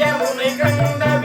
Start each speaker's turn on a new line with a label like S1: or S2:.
S1: முனை கண்ட